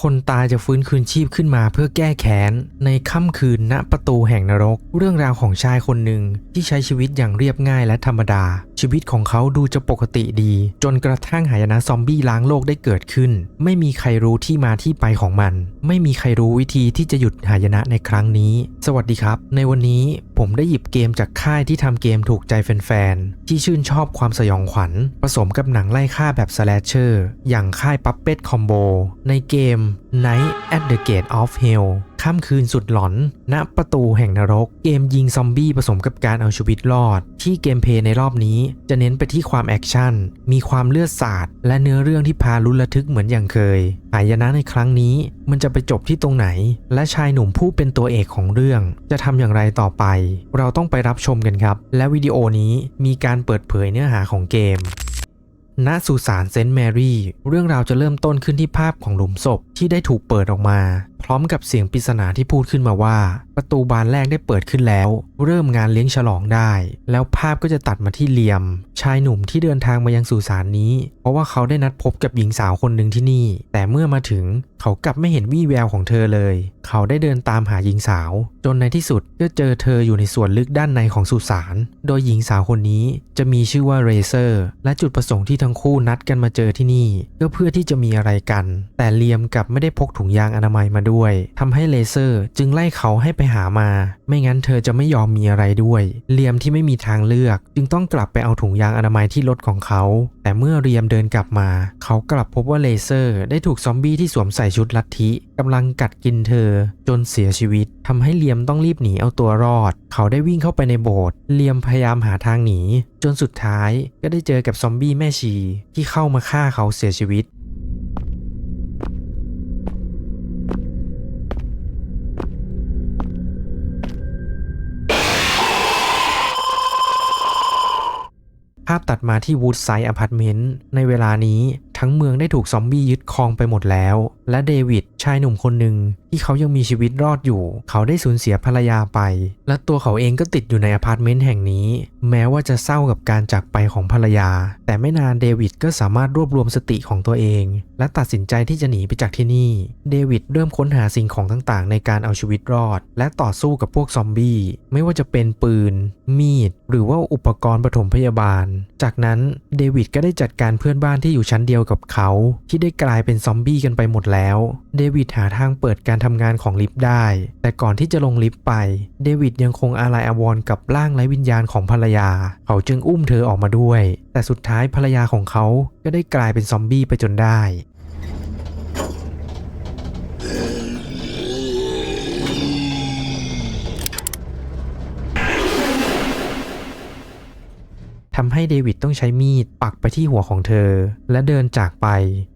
คนตายจะฟื้นคืนชีพขึ้นมาเพื่อแก้แค้น ในค่ำคืนณประตูแห่งนรก เรื่องราวของชายคนหนึ่งที่ใช้ชีวิตอย่างเรียบง่ายและธรรมดา ชีวิตของเขาดูจะปกติดี จนกระทั่งหายนะซอมบี้ล้างโลกได้เกิดขึ้น ไม่มีใครรู้ที่มาที่ไปของมัน ไม่มีใครรู้วิธีที่จะหยุดหายนะในครั้งนี้ สวัสดีครับ ในวันนี้ผมได้หยิบเกมจากค่ายที่ทำเกมถูกใจแฟนๆ ที่ชื่นชอบความสยองขวัญ ผสมกับหนังไล่ฆ่าแบบสแลชเชอร์อย่างค่าย Puppet Combo ในเกม Night at the Gate of Hell ค่ำคืนสุดหลอน ณ ประตูแห่งนรก เกมยิงซอมบี้ผสมกับการเอาชีวิตรอด ที่เกมเพย์ในรอบนี้จะเน้นไปที่ความแอคชั่น มีความเลือดสาด และเนื้อเรื่องที่พาลุ้นระทึกเหมือนอย่างเคย หายนะในครั้งนี้มันจะไปจบที่ตรงไหน และชายหนุ่มผู้เป็นตัวเอกของเรื่อง จะทำอย่างไรต่อไป เราต้องไปรับชมกันครับ และวิดีโอนี้มีการเปิดเผยเนื้อหาของเกมณสุสานเซนต์แมรี่ เรื่องราวจะเริ่มต้นขึ้นที่ภาพของหลุมศพที่ได้ถูกเปิดออกมา พร้อมกับเสียงปริศนาที่พูดขึ้นมาว่า ประตูบานแรกได้เปิดขึ้นแล้ว เริ่มงานเลี้ยงฉลองได้ แล้วภาพก็จะตัดมาที่เลียม ชายหนุ่มที่เดินทางมายังสุสานนี้ เพราะว่าเขาได้นัดพบกับหญิงสาวคนหนึ่งที่นี่ แต่เมื่อมาถึงเขากลับไม่เห็นวี่แววของเธอเลย เขาได้เดินตามหาหญิงสาว จนในที่สุดก็เจอเธออยู่ในส่วนลึกด้านในของสุสาน โดยหญิงสาวคนนี้จะมีชื่อว่าเรเซอร์ และจุดประสงค์ที่ทั้งคู่นัดกันมาเจอที่นี่ ก็เพื่อที่จะมีอะไรกัน แต่เลียมกลับไม่ได้พกถุงยางอนามัยมาด้วยทำให้เลเซอร์จึงไล่เขาให้ไปหามา ไม่งั้นเธอจะไม่ยอมมีอะไรด้วยเลียมที่ไม่มีทางเลือก จึงต้องกลับไปเอาถุงยางอนามัยที่รถของเขา แต่เมื่อเรียมเดินกลับมา เขากลับพบว่าเลเซอร์ได้ถูกซอมบี้ที่สวมใส่ชุดลัทธิกำลังกัดกินเธอ จนเสียชีวิตทำให้เลียมต้องรีบหนีเอาตัวรอด เขาได้วิ่งเข้าไปในโบสถ์เลียมพยายามหาทางหนี จนสุดท้ายก็ได้เจอกับซอมบี้แม่ชีที่เข้ามาฆ่าเขาเสียชีวิต ภาพตัดมาที่วูดไซด์อพาร์ตเมนต์ในเวลานี้ทั้งเมืองได้ถูกซอมบี้ยึดครองไปหมดแล้ว และเดวิดชายหนุ่มคนหนึ่ง ที่เขายังมีชีวิตรอดอยู่ เขาได้สูญเสียภรรยาไป และตัวเขาเองก็ติดอยู่ในอพาร์ตเมนต์แห่งนี้ แม้ว่าจะเศร้ากับการจากไปของภรรยา แต่ไม่นานเดวิดก็สามารถรวบรวมสติของตัวเอง และตัดสินใจที่จะหนีไปจากที่นี่ เดวิดเริ่มค้นหาสิ่งของต่างๆ ในการเอาชีวิตรอด และต่อสู้กับพวกซอมบี้ ไม่ว่าจะเป็นปืน มีด หรือว่าอุปกรณ์ปฐมพยาบาล จากนั้นเดวิดก็ได้จัดการเพื่อนบ้านที่อยู่ชั้นเดียวกับเขา ที่ได้กลายเป็นซอมบี้กันไปหมดแล้ว เดวิดหาทางเปิดการทำงานของลิฟต์ได้ แต่ก่อนที่จะลงลิฟต์ไป เดวิดยังคงอาลัยอาวรณ์กับร่างไร้วิญญาณของภรรยา เขาจึงอุ้มเธอออกมาด้วย แต่สุดท้ายภรรยาของเขาก็ได้กลายเป็นซอมบี้ไปจนได้ทำให้เดวิดต้องใช้มีดปักไปที่หัวของเธอ และเดินจากไป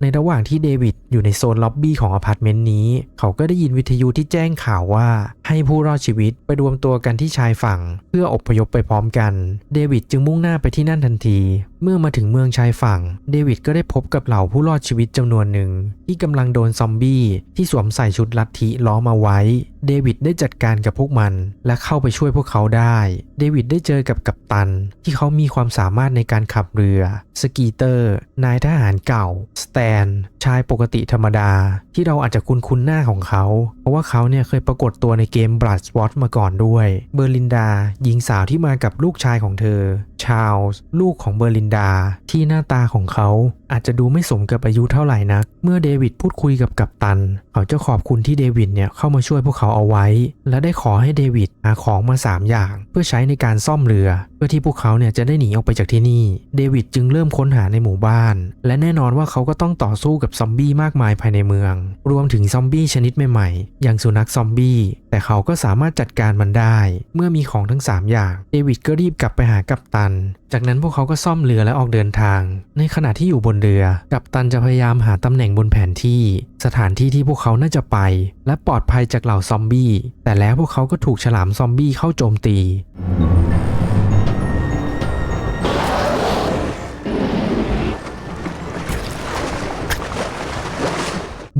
ในระหว่างที่เดวิดอยู่ในโซนล็อบบี้ของอพาร์ตเมนต์นี้ เขาก็ได้ยินวิทยุที่แจ้งข่าวว่า ให้ผู้รอดชีวิตไปรวมตัวกันที่ชายฝั่ง เพื่ออพยพไปพร้อมกัน เดวิดจึงมุ่งหน้าไปที่นั่นทันที เมื่อมาถึงเมืองชายฝั่ง เดวิดก็ได้พบกับเหล่าผู้รอดชีวิตจำนวนหนึ่ง ที่กำลังโดนซอมบี้ที่สวมใส่ชุดลัทธิล้อมาไว้ เดวิดได้จัดการกับพวกมัน และเข้าไปช่วยพวกเขาได้ เดวิดได้เจอกับกัปตัน ที่เขามีความสามารถในการขับเรือ สกีเตอร์ นายทหารเก่าสแตน ชายปกติธรรมดา ที่เราอาจจะคุ้นคุ้นๆหน้าของเขา เพราะว่าเขาเนี่ยเคยปรากฏตัวในเกม Blood Sport มาก่อนด้วย เบอร์ลินดา หญิงสาวที่มากับลูกชายของเธอ ชาลส์ลูกของเบอร์ลินดา ที่หน้าตาของเขา อาจจะดูไม่สมกับอายุเท่าไหร่นัก เมื่อเดวิดพูดคุยกับกัปตัน เขาจะขอบคุณที่เดวิดเนี่ยเข้ามาช่วยพวกเขาเอาไว้ และได้ขอให้เดวิดหาของมา 3 อย่าง เพื่อใช้ในการซ่อมเรือ เพื่อที่พวกเขาเนี่ยจะได้หนีออกไปจากที่นี่ เดวิดจึงเริ่มค้นหาในหมู่บ้าน และแน่นอนว่าเขาก็ต้องต่อสู้กับซอมบี้มากมายภายในเมือง รวมถึงซอมบี้ชนิดใหม่ๆ อย่างสุนัขซอมบี้ แต่เขาก็สามารถจัดการมันได้ เมื่อมีของทั้ง 3 อย่าง เดวิดก็รีบกลับไปหากัปตัน จากนั้นพวกเขาก็ซ่อมเรือและออกเดินทาง ในขณะที่อยู่บนเรือ กัปตันจะพยายามหาตำแหน่งบนแผนที่ สถานที่ที่พวกเขาน่าจะไป และปลอดภัยจากเหล่าซอมบี้ แต่แล้วพวกเขาก็ถูกฉลามซอมบี้เข้าโจมตี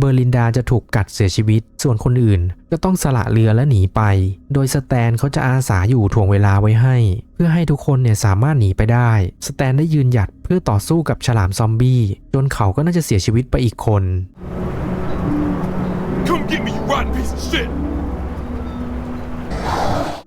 เบอร์ลินดาจะถูกกัดเสียชีวิต ส่วนคนอื่นก็ต้องสละเรือและหนีไป โดยสแตนเขาจะอาสาอยู่ถ่วงเวลาไว้ให้ เพื่อให้ทุกคนเนี่ยสามารถหนีไปได้ สแตนได้ยืนหยัดเพื่อต่อสู้กับฉลามซอมบี้ จนเขาก็น่าจะเสียชีวิตไปอีกคน get me, you rotten piece of shit!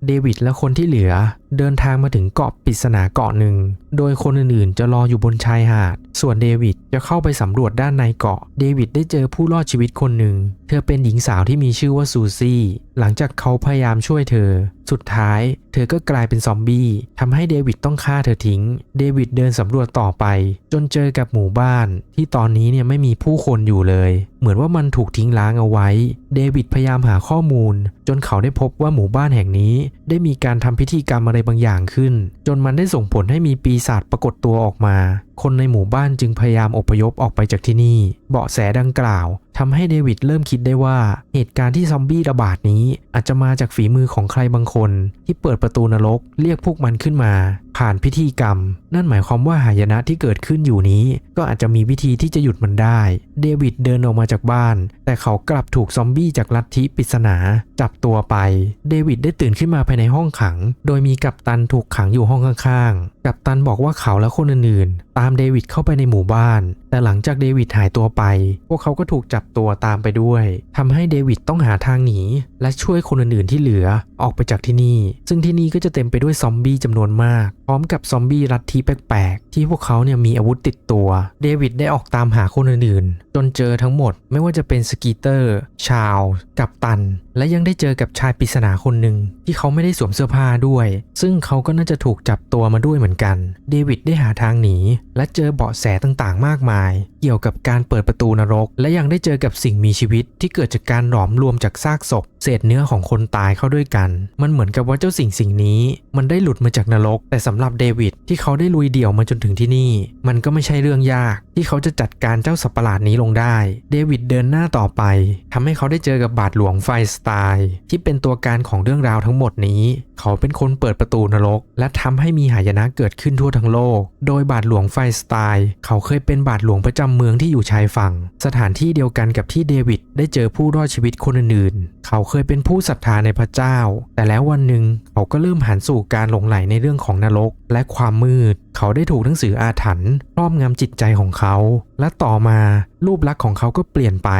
เดวิดและคนที่เหลือ เดินทางมาถึงเกาะปริศนาเกาะหนึ่ง โดยคนอื่นๆ จะรออยู่บนชายหาด ส่วนเดวิดจะเข้าไปสำรวจด้านในเกาะ เดวิดได้เจอผู้รอดชีวิตคนหนึ่ง เธอเป็นหญิงสาวที่มีชื่อว่าซูซี่ หลังจากเขาพยายามช่วยเธอ สุดท้าย เธอก็กลายเป็นซอมบี้ทำให้เดวิดต้องฆ่าเธอทิ้ง เดวิดเดินสำรวจต่อไป จนเจอกับหมู่บ้าน ที่ตอนนี้เนี่ยไม่มีผู้คนอยู่เลย เหมือนว่ามันถูกทิ้งล้างเอาไว้ เดวิดพยายามหาข้อมูล จนเขาได้พบว่าหมู่บ้านแห่งนี้ ได้มีการทำพิธีกรรมอะไรบางอย่างขึ้น จนมันได้ส่งผลให้มีปีศาจปรากฏตัวออกมาคนในหมู่บ้านจึงพยายามอพยพออกไปจากที่นี่ เบาะแสดังกล่าวทำให้เดวิดเริ่มคิดได้ว่า เหตุการณ์ที่ซอมบี้ระบาดนี้อาจจะมาจากฝีมือของใครบางคน ที่เปิดประตูนรกเรียกพวกมันขึ้นมา ผ่านพิธีกรรม นั่นหมายความว่าหายนะที่เกิดขึ้นอยู่นี้ ก็อาจจะมีวิธีที่จะหยุดมันได้ เดวิดเดินออกมาจากบ้าน แต่เขากลับถูกซอมบี้จากลัทธิปริศนา จับตัวไป เดวิดได้ตื่นขึ้นมาภายในห้องขัง โดยมีกัปตันถูกขังอยู่ห้องข้างๆ กัปตันบอกว่าเขาและคนอื่นๆ ตามเดวิดเข้าไปในหมู่บ้าน แต่หลังจากเดวิดหายตัวไป พวกเขาก็ถูกจับตัวตามไปด้วยทำให้เดวิดต้องหาทางหนี และช่วยคนอื่นๆที่เหลือออกไปจากที่นี่ ซึ่งที่นี่ก็จะเต็มไปด้วยซอมบี้จำนวนมาก พร้อมกับซอมบี้ลัทธิแปลกๆ ที่พวกเขาเนี่ยมีอาวุธติดตัว เดวิดได้ออกตามหาคนอื่นๆ จนเจอทั้งหมด ไม่ว่าจะเป็นสกีเตอร์ ชาว กัปตัน และยังได้เจอกับชายปริศนาคนหนึ่งที่เขาไม่ได้สวมเสื้อผ้าด้วย ซึ่งเขาก็น่าจะถูกจับตัวมาด้วยเหมือนกัน เดวิดได้หาทางหนีและเจอเบาะแสต่างๆ มากมายเกี่ยวกับการเปิดประตูนรก และยังได้เจอกับสิ่งมีชีวิตที่เกิดจากการหลอมรวมจากซากศพ เศษเนื้อของคนตายเข้าด้วยกัน มันเหมือนกับว่าเจ้าสิ่งสิ่งนี้ มันได้หลุดมาจากนรก แต่สำหรับเดวิดที่เขาได้ลุยเดี่ยวมาจนถึงที่นี่ มันก็ไม่ใช่เรื่องยาก ที่เขาจะจัดการเจ้าสัตว์ประหลาดนี้ลงได้ เดวิดเดินหน้าต่อไปทำให้เขาได้เจอกับบาทหลวงไฟสไตล์ที่เป็นตัวการของเรื่องราวทั้งหมดนี้ เขาเป็นคนเปิดประตูนรก และทำให้มีหายนะเกิดขึ้นทั่วทั้งโลก โดยบาทหลวงไฟสไตล์เขาเคยเป็นบาทหลวงประจำเมืองที่อยู่ชายฝั่ง สถานที่เดียวกันกับที่เดวิดได้เจอผู้รอดชีวิตคนอื่นๆ เขาเคยเป็นผู้ศรัทธาในพระเจ้า แต่แล้ววันหนึ่งเขาก็เริ่มหันสู่การหลงไหลในเรื่องของนรกและความมืด เขาได้ถูกหนังสืออาถรรพ์ครอบงำจิตใจของเขา และต่อมารูปลักษณ์ของเขาก็เปลี่ยนไป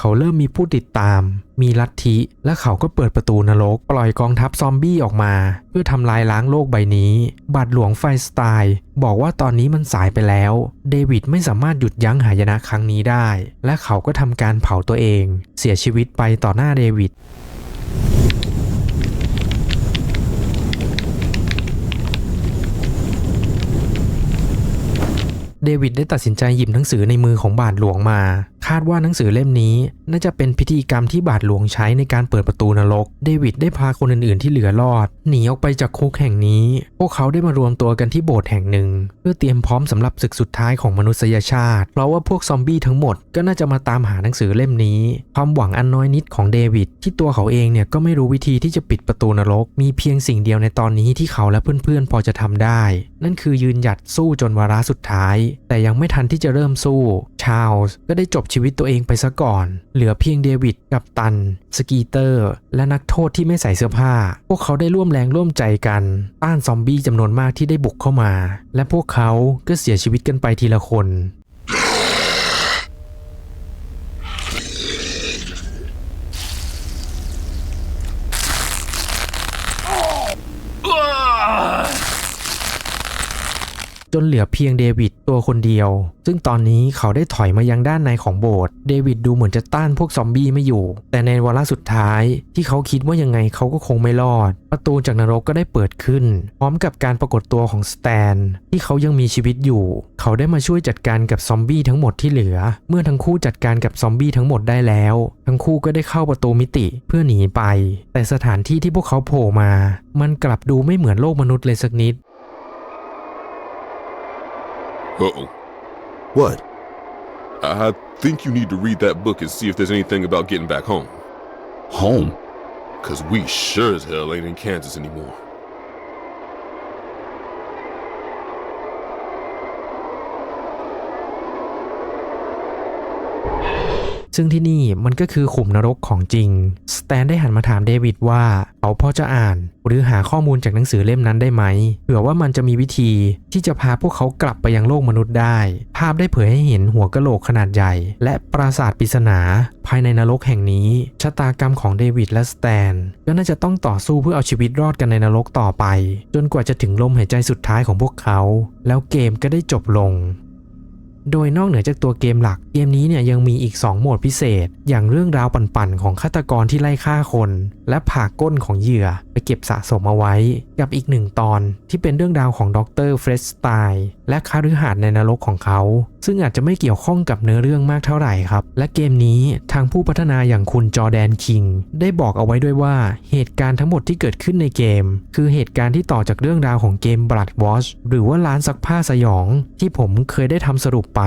เขาเริ่มมีผู้ติดตาม มีลัทธิ และเขาก็เปิดประตูนรก ปล่อยกองทัพซอมบี้ออกมา เพื่อทำลายล้างโลกใบนี้ บาทหลวงไฟสไตล์ บอกว่าตอนนี้มันสายไปแล้ว เดวิดไม่สามารถหยุดยั้งหายนะครั้งนี้ได้ และเขาก็ทำการเผาตัวเอง เสียชีวิตไปต่อหน้าเดวิดเดวิดได้ตัดสินใจหยิบหนังสือในมือของบาทหลวงมาาดว่าหนังสือเล่มนี้ น่าจะเป็นพิธีกรรมที่บาทหลวงใช้ในการเปิดประตูนรก เดวิดได้พาคนอื่นๆที่เหลือรอด หนีออกไปจากคุกแห่งนี้ พวกเขาได้มารวมตัวกันที่โบสถ์แห่งหนึ่ง เพื่อเตรียมพร้อมสำหรับศึกสุดท้ายของมนุษยชาติ เพราะว่าพวกซอมบี้ทั้งหมดก็น่าจะมาตามหาหนังสือเล่มนี้ ความหวังอันน้อยนิดของเดวิดที่ตัวเขาเองเนี่ยก็ไม่รู้วิธีที่จะปิดประตูนรก มีเพียงสิ่งเดียวในตอนนี้ที่เขาและเพื่อนๆพอจะทำได้ นั่นคือยืนหยัดสู้จนวาระสุดท้าย แต่ยังไม่ทันที่จะเริ่มสู้ ชาลส์ก็ได้จบชีีวิตตัวเองไปซะก่อน เหลือเพียงเดวิดกับตัน สกีเตอร์ และนักโทษที่ไม่ใส่เสื้อผ้า พวกเขาได้ร่วมแรงร่วมใจกัน ต้านซอมบี้จำนวนมากที่ได้บุกเข้ามา และพวกเขาก็เสียชีวิตกันไปทีละคน จนเหลือเพียงเดวิดตัวคนเดียว ซึ่งตอนนี้เขาได้ถอยมายังด้านในของโบสถ์เดวิดดูเหมือนจะต้านพวกซอมบี้ไม่อยู่ แต่ในวาระสุดท้ายที่เขาคิดว่ายังไงเขาก็คงไม่รอด ประตูจากนรกก็ได้เปิดขึ้น พร้อมกับการปรากฏตัวของสแตน ที่เขายังมีชีวิตอยู่ เขาได้มาช่วยจัดการกับซอมบี้ทั้งหมดที่เหลือ เมื่อทั้งคู่จัดการกับซอมบี้ทั้งหมดได้แล้ว ทั้งคู่ก็ได้เข้าประตูมิติเพื่อหนีไป แต่สถานที่ที่พวกเขาโผล่มา มันกลับดูไม่เหมือนโลกมนุษย์เลยสักนิด Uh-oh. What? I think you need to read that book and see if there's anything about getting back home. Home? Cause we sure as hell ain't in Kansas anymore. ซึ่งที่นี่มันก็คือขุมนรกของจริง สแตนได้หันมาถามเดวิดว่าเขาพอจะอ่าน หรือหาข้อมูลจากหนังสือเล่มนั้นได้ไหมเผื่อว่ามันจะมีวิธีที่จะพาพวกเขากลับไปยังโลกมนุษย์ได้ ภาพได้เผยให้เห็นหัวกะโหลกขนาดใหญ่ และปราสาทปริศนา ภายในนรกแห่งนี้ชะตากรรมของเดวิดและสแตน ก็น่าจะต้องต่อสู้เพื่อเอาชีวิตรอดกันในนรกต่อไป จนกว่าจะถึงลมหายใจสุดท้ายของพวกเขา แล้วเกมก็ได้จบลง โดยนอกเหนือจากตัวเกมหลัก เกมนี้เนี่ยยังมีอีก 2 โหมดพิเศษ อย่างเรื่องราวปั่นๆ ของฆาตกรที่ไล่ฆ่าคน และผ่าก้นของเหยื่อ เก็บสะสมเอาไว้ กับอีกหนึ่งตอนที่เป็นเรื่องราวของดรเฟรสไตน์และคาฤหาสน์ในนรกของเขา ซึ่งอาจจะไม่เกี่ยวข้องกับเนื้อเรื่องมากเท่าไหร่ครับ และเกมนี้ทางผู้พัฒนาอย่างคุณจอแดนคิง ได้บอกเอาไว้ด้วยว่าเหตุการณ์ทั้งหมดที่เกิดขึ้นในเกม คือเหตุการณ์ที่ต่อจากเรื่องราวของเกม Blood Watch หรือว่าร้านซักผ้าสยอง ที่ผมเคยได้ทำสรุปไป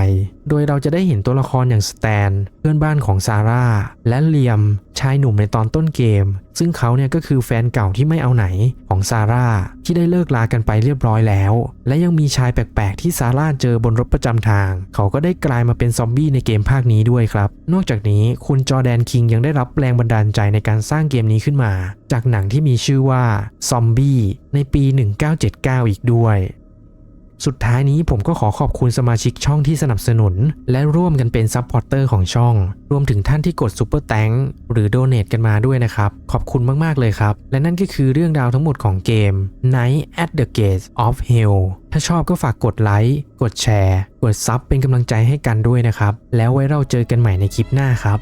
โดยเราจะได้เห็นตัวละครอย่างสแตน เพื่อนบ้านของซาร่า และเลียม ชายหนุ่มในตอนต้นเกม ซึ่งเขาเนี่ยก็คือแฟนเก่าที่ไม่เอาไหนของซาร่าที่ได้เลิกลากันไปเรียบร้อยแล้ว และยังมีชายแปลกๆ ที่ซาร่าเจอบนรถประจำทาง เขาก็ได้กลายมาเป็นซอมบี้ในเกมภาคนี้ด้วยครับ นอกจากนี้คุณจอแดนคิงยังได้รับแรงบันดาลใจในการสร้างเกมนี้ขึ้นมา จากหนังที่มีชื่อว่าซอมบี้ในปี 1979 อีกด้วย สุดท้ายนี้ผมก็ขอขอบคุณสมาชิกช่องที่สนับสนุน และร่วมกันเป็นซัพพอร์เตอร์ของช่อง รวมถึงท่านที่กดซุปเปอร์แตงหรือโดเน a กันมาด้วยนะครับ ขอบคุณมาก ๆ เลยครับ และนั่นก็คือเรื่องราวทั้งหมดของเกม Night at the Gates of Hell ถ้าชอบก็ฝากกดไลค์ กดแชร์ กดซับเป็นกำลังใจให้กันด้วยนะครับ แล้วไว้เราเจอกันใหม่ในคลิปหน้าครับ